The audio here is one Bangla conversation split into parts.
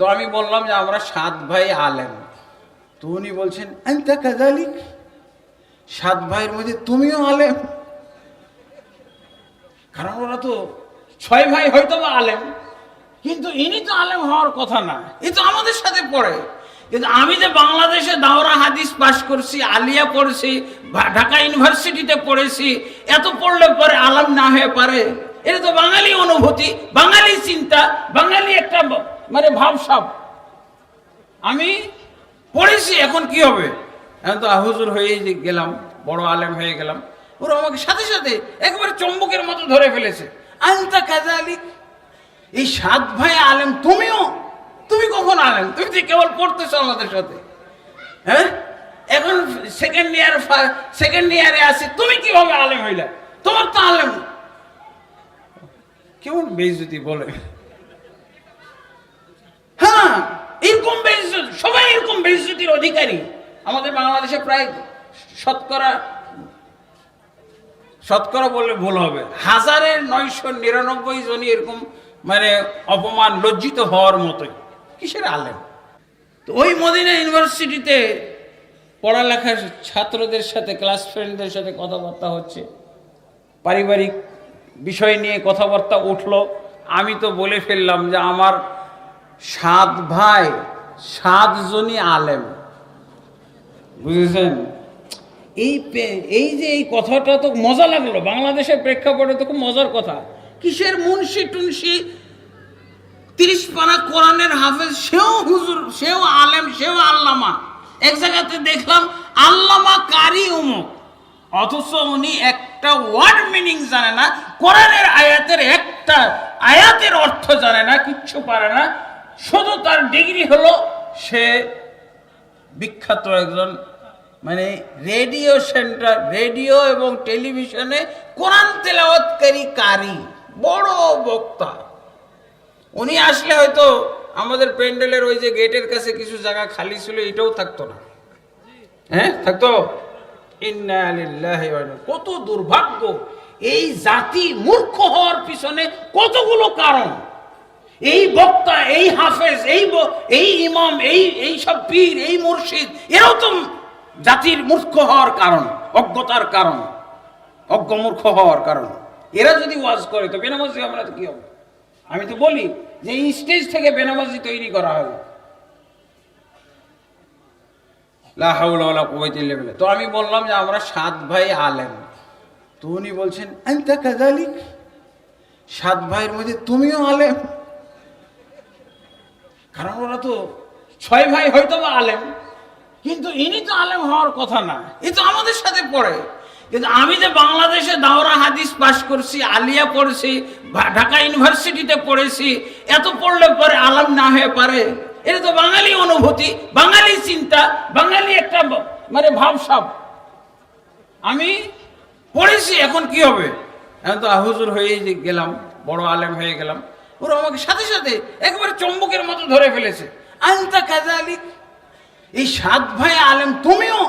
তো আমি বললাম যে আমরা সাত ভাই আলেম। তো উনি বলছেন সাত ভাইয়ের মধ্যে তুমিও আলেম। কারণ ওরা তো ছয় ভাই হয়তো বা আলেম, কিন্তু ইনি তো আলেম হওয়ার কথা না। এ তো আমাদের সাথে পড়ে। কিন্তু আমি যে বাংলাদেশে দাওরা হাদিস পাশ করছি, আলিয়া পড়েছি ঢাকা ইউনিভার্সিটিতে পড়েছি, এত পড়লে পরে আলেম না হয়ে পারে? এটা তো বাঙালি অনুভূতি, বাঙালি চিন্তা, বাঙালি একটা মানে ভাবসাব। আমি পড়েছি, এখন কি হবে? এখন তো, হুজুর হয়ে গেলাম, বড় আলেম হয়ে গেলাম। ওরা আমাকে সাথে সাথে একবারে চম্বকের মতো ধরে ফেলেছে। আন্তা কাজালিক এই সাত ভাই আলেম, তুমিও? তুমি কখন আলেম? তুমি তো কেবল পড়তেছো আমাদের সাথে। হ্যাঁ? এখন সেকেন্ড ইয়ার সেকেন্ড ইয়ারে আছে, তুমি কীভাবে আলেম হইলা? তোমার তো আলেম। কেমন বেইজ্জতি বলে? হ্যাঁ এরকম সবাই এরকম বেইজ্জতির অধিকারী। আমাদের বাংলাদেশে প্রায় শতকরা শতকরা বললে ভুল হবে হাজারের নয়শো নিরানব্বই জনই এরকম মানে অপমান, লজ্জিত হওয়ার মতোই। কিসের আলেম? তো ওই মদিনা ইউনিভার্সিটিতে পড়ালেখার ছাত্রদের সাথে ক্লাস ফ্রেন্ডদের সাথে কথাবার্তা হচ্ছে। পারিবারিক বিষয় নিয়ে কথাবার্তা উঠল। আমি তো বলে ফেললাম যে আমার সাত ভাই, সাতজনই আলেম। বুঝেছেন? এই এই যে এই কথাটা তো মজা লাগল। বাংলাদেশের প্রেক্ষাপটে তো খুব মজার কথা। কিসের মুন্সি টুনসি তিরিশ পারা কোরআনের হাফেজ, সেও হুজুর, সেও আলেম, সেও আল্লামা। এক জায়গাতে দেখলাম, আল্লামা কারি উমুক। অথচ উনি একটা ওয়ার্ড মিনিং জানে না, কোরআনের আয়াতের একটা আয়াতের অর্থ জানে না, কিচ্ছু পারে না। শুধু তার ডিগ্রি হলো সে বিখ্যাত একজন মানে রেডিও সেন্টার, রেডিও এবং টেলিভিশনে কোরআন তেলাওয়াতকারী কারি, বড় বক্তা। উনি আসলে হয়তো আমাদের প্যান্ডেলের ওই যে গেটের কাছে কিছু জায়গা খালি ছিল, এটাও থাকতো না। হ্যাঁ থাকতো? কত দুর্ভাগ্য। এই জাতি মূর্খ হওয়ার পিছনে কতগুলো কারণ? এই বক্তা, এই হাফেজ, এই এই ইমাম, এই এই সব পীর, এই মুর্শিদ, এরাও তো জাতির মূর্খ হওয়ার কারণ, অজ্ঞতার কারণ, অজ্ঞ মূর্খ হওয়ার কারণ। এরা যদি ওয়াজ করে, তো বেনামাজি আমরা তো কি হবে? আমি তো বলি যে এই স্টেজ থেকে বেনামাজি তৈরি করা হবে। তো আমি বললাম যে আমরা সাত ভাই আলেম। তো উনি বলছেন সাত ভাইয়ের মধ্যে তুমিও আলেম। কারণ ওরা তো ছয় ভাই হয়তো বা আলেম, কিন্তু ইনি তো আলেম হওয়ার কথা না। এ তো আমাদের সাথে পড়ে। কিন্তু আমি যে বাংলাদেশে দাওরা হাদিস পাশ করছি, আলিয়া পড়েছি ঢাকা ইউনিভার্সিটিতে পড়েছি, এত পড়লে পরে আলেম না হয়ে পারে। এটা তো বাঙালি অনুভূতি, বাঙালি চিন্তা, বাঙালি একটা মানে ভাবসাব। আমি পড়েছি, এখন কি হবে? এখন তো, হুজুর হয়ে গেলাম, বড় আলেম হয়ে গেলাম। ওরা আমাকে সাথে সাথে একবারে চম্বকের মতো ধরে ফেলেছে। আন্তা কাজালিক এই সাত ভাই আলেম, তুমিও?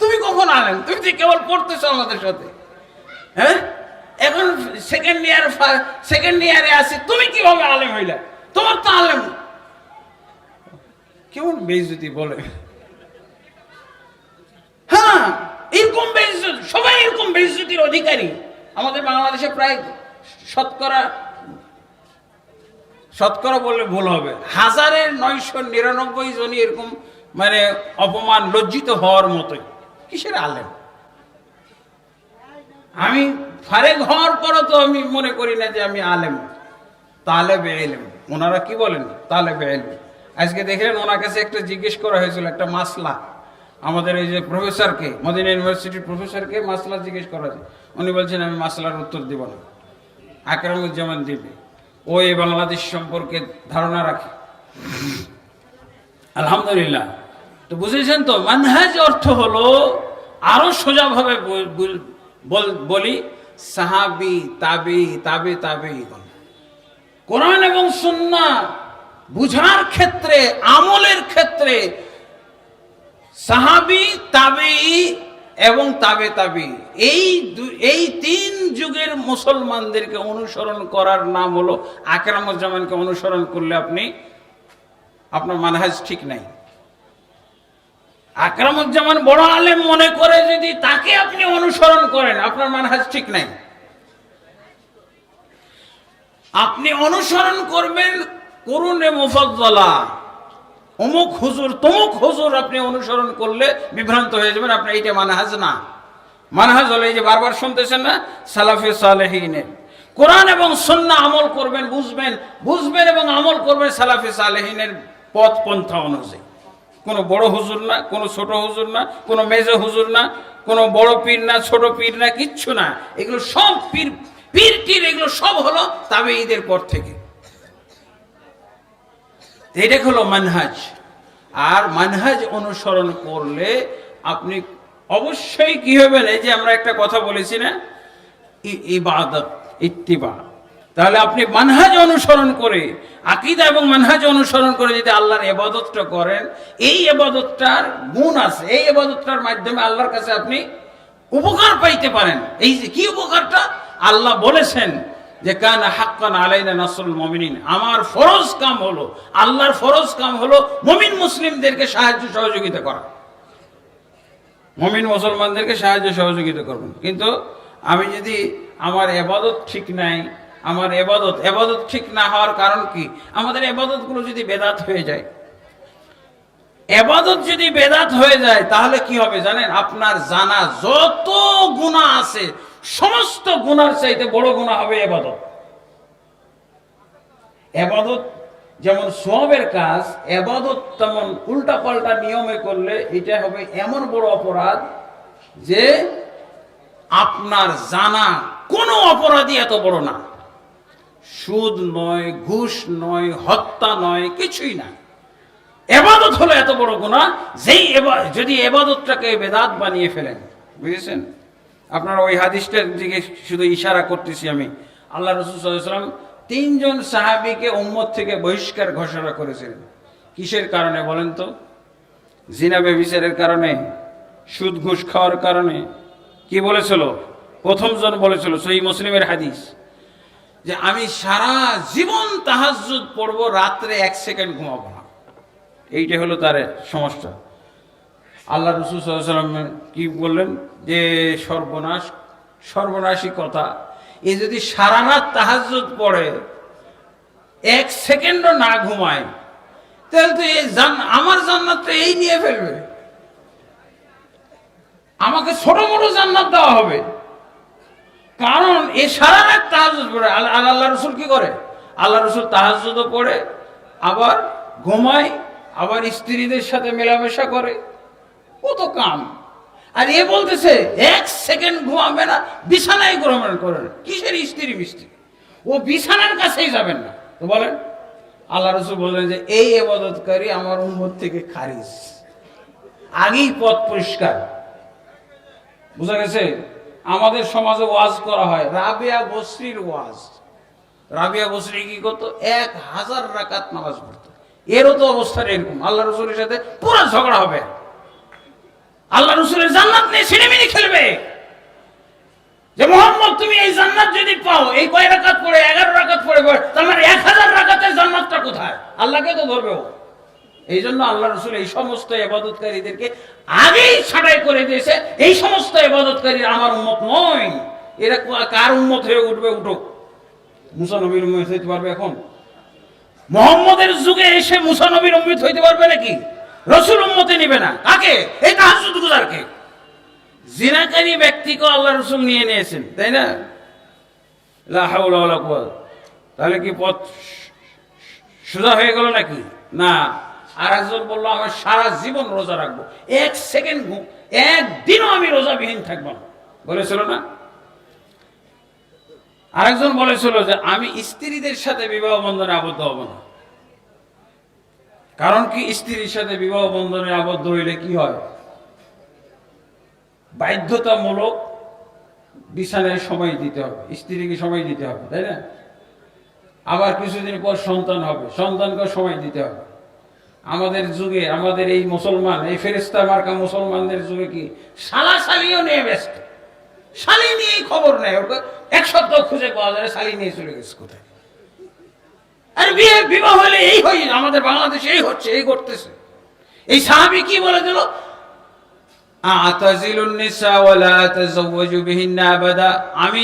তুমি কখন আলেম? তুমি তো কেবল পড়তেছো আমাদের সাথে। হ্যাঁ? এখন সেকেন্ড ইয়ার সেকেন্ড ইয়ারে আছে, তুমি কীভাবে আলেম হইলা? তোমার তো আলেম। কেমন বেইজ্জতি বলে। হ্যাঁ এরকম বেইজ্জত সবাই এরকম বেইজ্জতির অধিকারী। আমাদের বাংলাদেশে প্রায় শতকরা শতকরা বললে ভুল হবে। হাজারের নয়শো নিরানব্বই জনই এরকম মানে অপমান, লজ্জিত হওয়ার মতোই। কিসের আলেম? আমি ফারেক হওয়ার পরও তো আমি মনে করি না যে আমি আলেম। তাহলে বেএলেম ওনারা কি বলেন? তাহলে বেএলেম আজকে দেখলেন ওনার কাছে একটা জিজ্ঞেস করা হয়েছিল, একটা মাসলা। আমাদের এই যে প্রফেসরকে, মদিনা ইউনিভার্সিটির প্রফেসরকে মাসলা জিজ্ঞেস করা হয়েছে। উনি বলছেন, আমি মাসলার উত্তর দিব না। আকরামুজ্জামান দিবে। ও এই বাংলাদেশ সম্পর্কে ধারণা রাখে। আলহামদুলিল্লাহ। তো বুঝেছেন তো? মানহাজ অর্থ হলো আরও সোজাভাবে বল- সাহাবি, তাবি, তাবে তাবে কোরআন এবং সুন্না বুঝার ক্ষেত্রে, আমলের ক্ষেত্রে সাহাবি তাবি এবং তাবে তাবি এই এই তিন যুগের মুসলমানদেরকে অনুসরণ করার নাম হলো আকরামুজ্জামানকে অনুসরণ করলে আপনি, আপনার মানহাজ ঠিক নাই। আকরামুজ্জামান বড় আলেম মনে করে যদি তাকে আপনি অনুসরণ করেন, আপনার মানহাজ ঠিক নাই। আপনি অনুসরণ করবেন করুণে মুফদ্দলা। অমুক হুজুর, তমুক হুজুর আপনি অনুসরণ করলে বিভ্রান্ত হয়ে যাবেন, আপনার এইটা মানহাজ না। মানহাজ হলো এই যে বারবার শুনতেছেন না? সালাফি সালেহিনের কোরআন এবং সন্না আমল করবেন, বুঝবেন বুঝবেন এবং আমল করবেন সালাফি সালেহিনের পথ পন্থা অনুযায়ী। কোনো বড় হুজুর না, কোনো ছোট হুজুর না, কোনো মেজে হুজুর না, কোনো বড় পীর না, ছোট পীর না, কিচ্ছু না। এগুলো সব পীর পীর টির এগুলো সব হলো তবে ঈদের পর থেকে। এটা হলো মানহাজ। আর মানহাজ অনুসরণ করলে আপনি অবশ্যই কি হবেন এই যে আমরা একটা কথা বলেছি না? ইবাদত, ইত্তিবা। তাহলে আপনি মানহাজ অনুসরণ করে, আকিদা এবং মানহাজ অনুসরণ করে যদি আল্লাহর এবাদতটা করেন, এই এবাদতটার গুণ আছে। এই এবাদতটার মাধ্যমে আল্লাহর কাছে আপনি উপকার পাইতে পারেন। এই যে কি উপকারটা? আল্লাহ বলেছেন যে, কান হাক্কান আলাইনা নাসরুল মমিনিন। আমার ফরজ কাম হলো, আল্লাহর ফরজ কাম হলো মমিন মুসলিমদেরকে সাহায্য সহযোগিতা করা। মমিন মুসলমানদেরকে সাহায্য সহযোগিতা করবেন। কিন্তু আমি যদি আমার এবাদত ঠিক নাই, আমার এবাদত এবাদত ঠিক না হওয়ার কারণ কি? আমাদের এবাদতগুলো যদি বেদাত হয়ে যায়, এবাদত যদি বেদাত হয়ে যায়, তাহলে কি হবে জানেন? আপনার জানা যত গুণা আছে, সমস্ত গুণার চাইতে বড় গুণা হবে এবাদত। এবাদত যেমন সবের কাজ, এবাদত তেমন উল্টা পাল্টা নিয়মে করলে এটা হবে এমন বড় অপরাধ যে আপনার জানা কোনো অপরাধী এত বড় না। সুদ নয়, ঘুষ নয়, হত্যা নয়, কিছুই না। এবাদত হলো এত বড় গুণা যেই যদি এবাদতটাকে বেদাত বানিয়ে ফেলেন, বুঝেছেন? আপনারা ওই হাদিসটার দিকে শুধু ইশারা করতেছি আমি। আল্লাহ রসুল সাল্লাম তিনজন সাহাবিকে উম্মত থেকে বহিষ্কার ঘোষণা করেছিলেন কিসের কারণে বলেন তো? জিনাবে বিচারের কারণে, সুদ ঘুষ খাওয়ার কারণে। কি বলেছিল? প্রথম জন বলেছিল সহি মুসলিমের হাদিস, যে আমি সারা জীবন তাহাজ্জুদ পড়ব, রাত্রে এক সেকেন্ড ঘুমাবো না। এইটা হলো তার সমস্যা। আল্লাহ রসুল সাল্লাম কি বললেন? যে সর্বনাশ, সর্বনাশী কথা এ যদি সারা রাত পড়ে, এক সেকেন্ডও না ঘুমায়, তাহলে তো এই জান- আমার জান্নাত তো এই নিয়ে ফেলবে। আমাকে ছোট মোটো জান্নাত দেওয়া হবে। কারণ এ সারা রাত তাহাজুদ পড়ে, আল- আর আল্লাহ রসুল কি করে? আল্লাহ রসুল তাহাজুদও পড়ে, আবার ঘুমায়, আবার স্ত্রীদের সাথে মেলামেশা করে। কত কাম। আর এ বলতেছে, এক সেকেন্ড ঘুমাবে না, বিছানায় ঘুমাবেন করেন কিসের স্ত্রী মিস্ত্রি ও বিছানার কাছেই যাবেন না। তো বলেন, আল্লাহ রসুল বললেন যে, এই এবাদতকারী আমার উন্মত থেকে খারিজ। আগেই পথ পরিষ্কার। বুঝা গেছে? আমাদের সমাজে ওয়াজ করা হয়, রাবিয়া বসরির ওয়াজ। রাবিয়া বসরি কি করতো? এক হাজার রাকাত নামাজ পড়তো। এরও তো অবস্থা এরকম। আল্লাহ রসুলের সাথে পুরো ঝগড়া হবে। আল্লাহ রসুলের জান্নাত নিয়ে ছিনেমিনি খেলবে। যে মোহাম্মদ, তুমি এই জান্নাত যদি পাও, এই কয় রাকাত পড়ে? এগারো রাকাত পড়ে পড়ে তোমার এক হাজার রাকাতের জান্নাতটা কোথায়? আল্লাহকে তো ধরবে ও। এই জন্য আল্লাহ রসুল এই সমস্ত এবাদতকারীদেরকে আগেই ছাঁটাই করে দিয়েছে, এই সমস্ত এবাদতকারী আমার উন্মত নয়। এরা কার উন্মত হয়ে উঠবে উঠুক। মুসা নবীর উম্মত হইতে পারবে এখন? মোহাম্মদের যুগে এসে মুসা নবীর উম্মত হইতে পারবে নাকি? রসুল উম্মতে নিবে না। কাকে? এই তাহাজুদ গুজারকে জিনাকারী ব্যক্তিকে আল্লাহ রসুল নিয়ে নিয়েছেন, তাই না। তাহলে কি পথ সোজা হয়ে গেল নাকি? না। আর একজন বলল, আমার সারা জীবন রোজা রাখব। এক সেকেন্ড একদিনও আমি রোজাবিহীন থাকব না। বলেছিল না? আরেকজন বলেছিল যে, আমি স্ত্রীদের সাথে বিবাহ বন্ধনে আবদ্ধ হব না। কারণ কি স্ত্রীর সাথে বিবাহ বন্ধনে আবদ্ধ হইলে কি হয়? বাধ্যতামূলক বিছানায় সময় দিতে হবে। স্ত্রীকে সময় দিতে হবে, তাই না? আবার কিছুদিন পর সন্তান হবে, সন্তানকে সময় দিতে হবে। আমাদের যুগে, আমাদের এই মুসলমান, এই ফেরিস্তা মার্কা মুসলমানদের যুগে কি শালা শালিও নিয়ে ব্যস্ত? শালি নিয়ে খবর নেয়, ওকে এক সপ্তাহ খুঁজে পাওয়া যায়, শালি নিয়ে চলে গেছে কোথায়? বিয়ে, বিবাহ হলে এই হই, আমাদের বাংলাদেশে এই হচ্ছে, এই করতেছে এই সাহাবি কি বলে দিল? আমি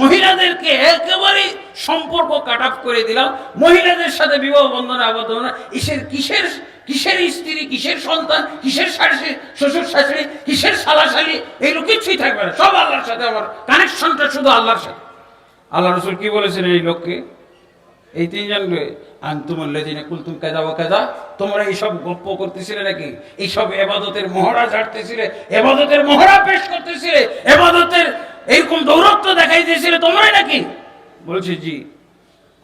মহিলাদেরকে একেবারে সম্পর্ক কাট অফ করে দিলাম। মহিলাদের সাথে বিবাহ বন্ধনে আবদ্ধ না। কিসের কিসের কিসের স্ত্রী, কিসের সন্তান, কিসের শাশুড়ি, শ্বশুর শাশুড়ি, কিসের শালাশালি এগুলো কিছুই থাকবে না। সব আল্লাহর সাথে আমার কানেকশনটা শুধু আল্লাহর সাথে। আল্লাহ রসুল কি বলেছেন এই লোককে? এই তিনজন আন্তুমল্লাজিনে কুলতুম কাজা ও কাজা তোমরা এইসব গল্প করতেছিলে নাকি? এইসব এবাদতের মহড়া ঝাড়তেছিলে, এবাদতের মহড়া পেশ করতেছিলে, এবাদতের এইরকম দৌরত্ব দেখাই দিয়েছিলে তোমরাই নাকি? বলছে, জি।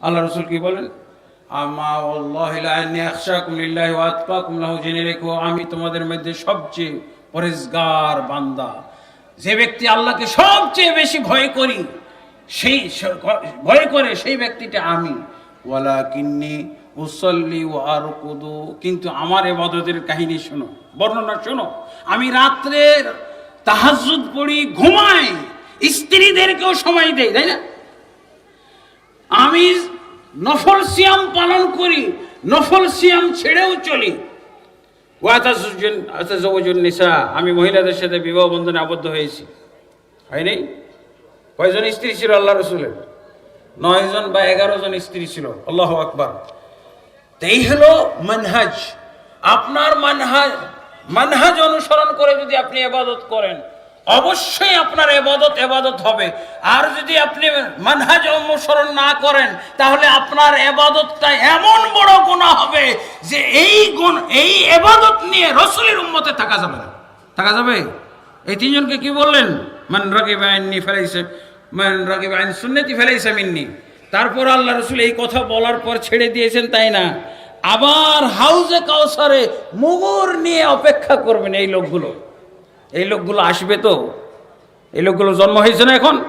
আল্লাহ রসুল কি বলেন? আমি তোমাদের মধ্যে সবচেয়ে পরেজগার বান্দা। যে ব্যক্তি আল্লাহকে সবচেয়ে বেশি ভয় করি, সেই ভয় করে সেই ব্যক্তিটা আমি। ওয়ালা কিন্নি উসল্লি ও আর কুদু কিন্তু আমার এবাদতের কাহিনী শোনো, বর্ণনা শোনো। আমি রাত্রে তাহাজুদ পড়ি, ঘুমাই, স্ত্রীদেরকেও সময় দেই, তাই না? আমি নফল সিয়াম পালন করি, নফল সিয়াম ছেড়েও চলি। নিসা। আমি মহিলাদের সাথে বিবাহ বন্ধনে আবদ্ধ হয়েছি। হয়নি কয়জন স্ত্রী ছিল আল্লাহ রসুলের? নয় জন বা এগারো জন স্ত্রী ছিল। আল্লাহ আকবার। এই হলো মানহাজ। আপনার মানহাজ মানহাজ অনুসরণ করে যদি আপনি এবাদত করেন, অবশ্যই আপনার এবাদত এবাদত হবে। আর যদি আপনি মানহাজ অনুসরণ না করেন, তাহলে আপনার এবাদতটা এমন বড় গুণা হবে যে এই গুণ এই এবাদত নিয়ে রসুলের উম্মতে থাকা যাবে না। থাকা যাবে? এই তিনজনকে কি বললেন? মান রাগিব আইননি ফেলাইছে সুন্নতি মিন্নি। তারপর আল্লাহ রসুল এই কথা বলার পর ছেড়ে দিয়েছেন, তাই না? আবার হাউজে কাউসারে মুগুর নিয়ে অপেক্ষা করবেন এই লোকগুলো। এই লোকগুলো আসবে তো? এই লোকগুলো জন্ম হয়েছে না এখন?